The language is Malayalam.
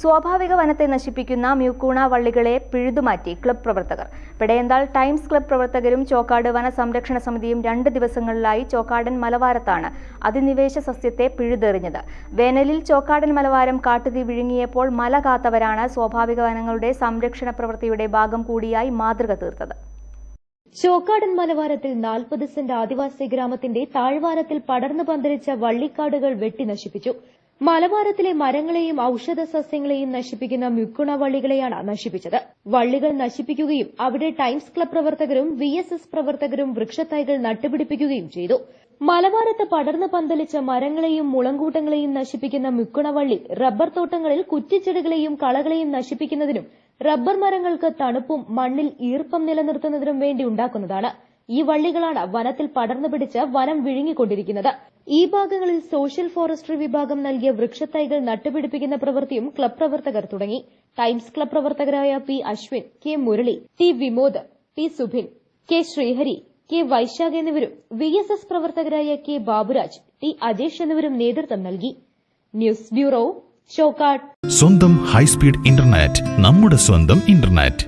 സ്വാഭാവിക വനത്തെ നശിപ്പിക്കുന്ന മ്യൂക്കൂണ വള്ളികളെ പിഴുതുമാറ്റി ക്ലബ് പ്രവർത്തകർ. പെടയന്താൾ ടൈംസ് ക്ലബ് പ്രവർത്തകരും ചോക്കാട് വന സംരക്ഷണ സമിതിയും രണ്ട് ദിവസങ്ങളിലായി ചോക്കാടൻ മലവാരത്താണ് അതിനിവേശ സസ്യത്തെ പിഴുതെറിഞ്ഞത്. വേനലിൽ ചോക്കാടൻ മലവാരം കാട്ടുതീ വിഴുങ്ങിയപ്പോൾ മല കാത്തവരാണ് സ്വാഭാവിക വനങ്ങളുടെ സംരക്ഷണ പ്രവൃത്തിയുടെ ഭാഗം കൂടിയായി മാതൃക തീർത്തത്. ചോക്കാടൻ മലവാരത്തിൽ നാൽപ്പത് സെന്റ് ആദിവാസി ഗ്രാമത്തിന്റെ താഴ്വാരത്തിൽ പടർന്നു പന്തലിച്ച വള്ളിക്കാടുകൾ വെട്ടി നശിപ്പിച്ചു. മലവാരത്തിലെ മരങ്ങളെയും ഔഷധ സസ്യങ്ങളെയും നശിപ്പിക്കുന്ന മുക്കുണ വള്ളികളെയാണ് നശിപ്പിച്ചത്. വള്ളികൾ നശിപ്പിക്കുകയും അവിടെ ടൈംസ് ക്ലബ് പ്രവർത്തകരും വി പ്രവർത്തകരും വൃക്ഷത്തൈകൾ നട്ടുപിടിപ്പിക്കുകയും ചെയ്തു. മലബാരത്ത് പടർന്നു പന്തലിച്ച മരങ്ങളെയും മുളങ്കൂട്ടങ്ങളെയും നശിപ്പിക്കുന്ന മുക്കുണവള്ളി റബ്ബർ തോട്ടങ്ങളിൽ കുറ്റിച്ചെടികളെയും കളകളെയും നശിപ്പിക്കുന്നതിനും റബ്ബർ മരങ്ങൾക്ക് തണുപ്പും മണ്ണിൽ ഈർപ്പം നിലനിർത്തുന്നതിനും വേണ്ടി ഉണ്ടാക്കുന്നതാണ്. ഈ വള്ളികളാണ് വനത്തിൽ പടർന്നു പിടിച്ച് വനം വിഴുങ്ങിക്കൊണ്ടിരിക്കുന്നത്. ഈ ഭാഗങ്ങളിൽ സോഷ്യൽ ഫോറസ്ട്രി വിഭാഗം നൽകിയ വൃക്ഷത്തൈകൾ നട്ടുപിടിപ്പിക്കുന്ന പ്രവൃത്തിയും ക്ലബ് പ്രവർത്തകർ തുടങ്ങി. ടൈംസ് ക്ലബ് പ്രവർത്തകരായ P Ashwin K Murali T Vimod P Subhin K Sreehari K Vaishakh എന്നിവരും വി എസ് എസ് പ്രവർത്തകരായ കെ ബാബുരാജ് ടി അജേഷ് എന്നിവരും നേതൃത്വം നൽകി. News bureau Chokkad. സ്വന്തം ഹൈസ്പീഡ് ഇന്റർനെറ്റ് നമ്മുടെ സ്വന്തം ഇന്റർനെറ്റ്.